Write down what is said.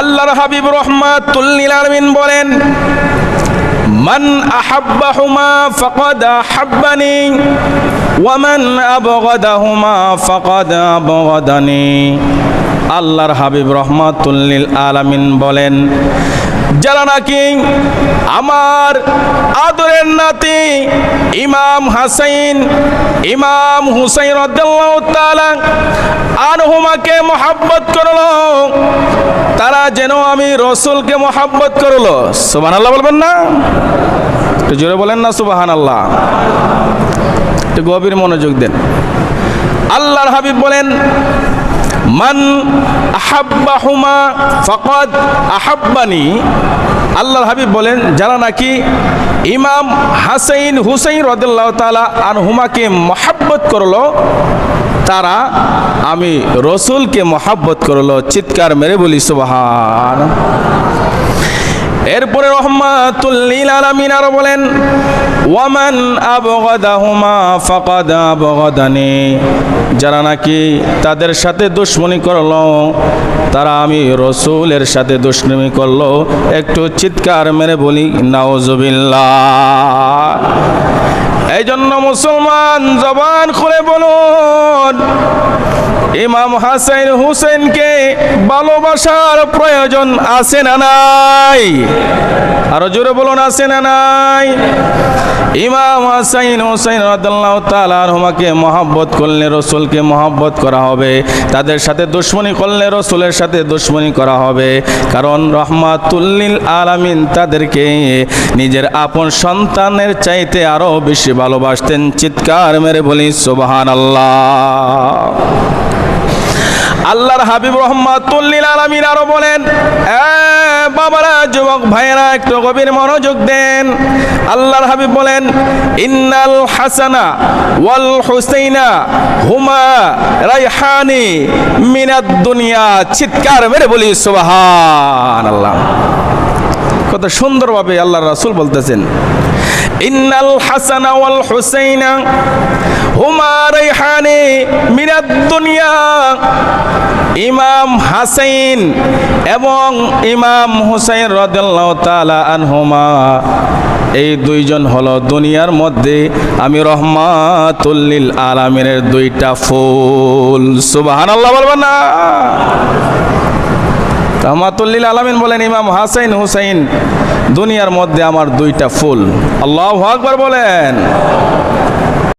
আল্লাহর হাবিব রহমাতুল্লিল আলমিন বলেন, মান আহাব্বাহুমা ফাকাদ আহাব্বানি ওয়ামান আবগাদাহুমা ফাকাদ আবগাদানি। আল্লাহর হাবিব রহমাতুল্লিল আলামিন বলেন, যারা নাকি আমার আদরের নাতি ইমাম হাসাইন, ইমাম হুসাইন আনহুমাকে মহাব্বত করল যেন আমি রসুলকে মহাব্বত করল। সুবহানাল্লাহ বলবেন না? একটু জোরে বলেন না সুবহানাল্লাহ। একটু গভীর মনোযোগ দেন। আল্লাহর হাবিব বলেন, মান আহাব্বাহুমা ফাকাদ আহাব্বানি আল্লাহর হাবিব বলেন, যারা নাকি ইমাম হাসাইন হুসাইন রদুল্লাহ তালা আনহুমাকে মহাব্বত করল, তারা আমি রসুলকে মহাব্বত করল, চিৎকার মেরে বলি সুবাহান এরপরে রহমাতুল্লিল আলামিন আরও বলেন ওয়ামান আবগাদাহুমা ফাকাদ আবগদানি। যারা নাকি তাদের সাথে দুশ্মনী করল, তারা আমি রসুলের সাথে দুশ্মনী করল। একটু চিৎকার মেরে বলি, নাউজুবিল্লাহ। এই জন্য মুসলমান জবান খুলে বলুন ইমাম হাসাইন হুসেনকে ভালোবাসার প্রয়োজন আছে না নাই? আরও জোরে বলুন, আছে না নাই? ইমাম হাসাইন হুসেন রাদিয়াল্লাহু তাআলা আনহুমাকে মহব্বত করলে রসুলকে মহব্বত করা হবে। তাদের সাথে দুশ্মনী করলে রসুলের সাথে দুশ্মনী করা হবে। কারণ রহমাতুল্লিল আলামিন তাদেরকে নিজের আপন সন্তানের চাইতে আরও বেশি ভালোবাসতেন। চিৎকার মেরে বলি, সুবহানাল্লাহ। আল্লাহর হাবিব রহমাতুল্লিল আলামিন আরও বলেন বাবারা, যুবক ভাইয়েরা, একটু গভীর মনোযোগ দেন। আল্লাহর হাবিব বলেন, ইন্নাল হাসানা ওয়াল হুসাইনা হুমা রাইহানি মিনাদ দুনিয়া। চিৎকার মেরে বলি, সুবহানাল্লাহ। কত সুন্দরভাবে আল্লাহর রাসূল বলতেছেন। ইন্নাল হাসানা ওয়াল হুসাইনা হুমা রাইহানি মিনাদ দুনিয়া। ইমাম হাসাইন এবং ইমাম হুসাইন রাদিয়াল্লাহু তাআলা আনহুমা, এই দুইজন হলো দুনিয়ার মধ্যে আমি রহমাতুল্লিল আলামিনের দুইটা ফুল। সুবহানাল্লাহ বলবেন না। রহমাতুল্লিল আলমিন বলেন ইমাম হাসাইন হুসাইন দুনিয়ার মধ্যে আমার দুইটা ফুল। আল্লাহ আকবর বলেন।